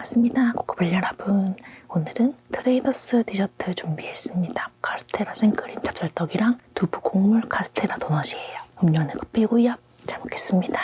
반갑습니다. 코코블 여러분. 오늘은 트레이더스 디저트 준비했습니다. 카스테라 생크림 찹쌀떡이랑 두부 곡물 카스테라 도넛이에요. 음료는 커피고요. 잘 먹겠습니다.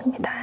먹었습니다.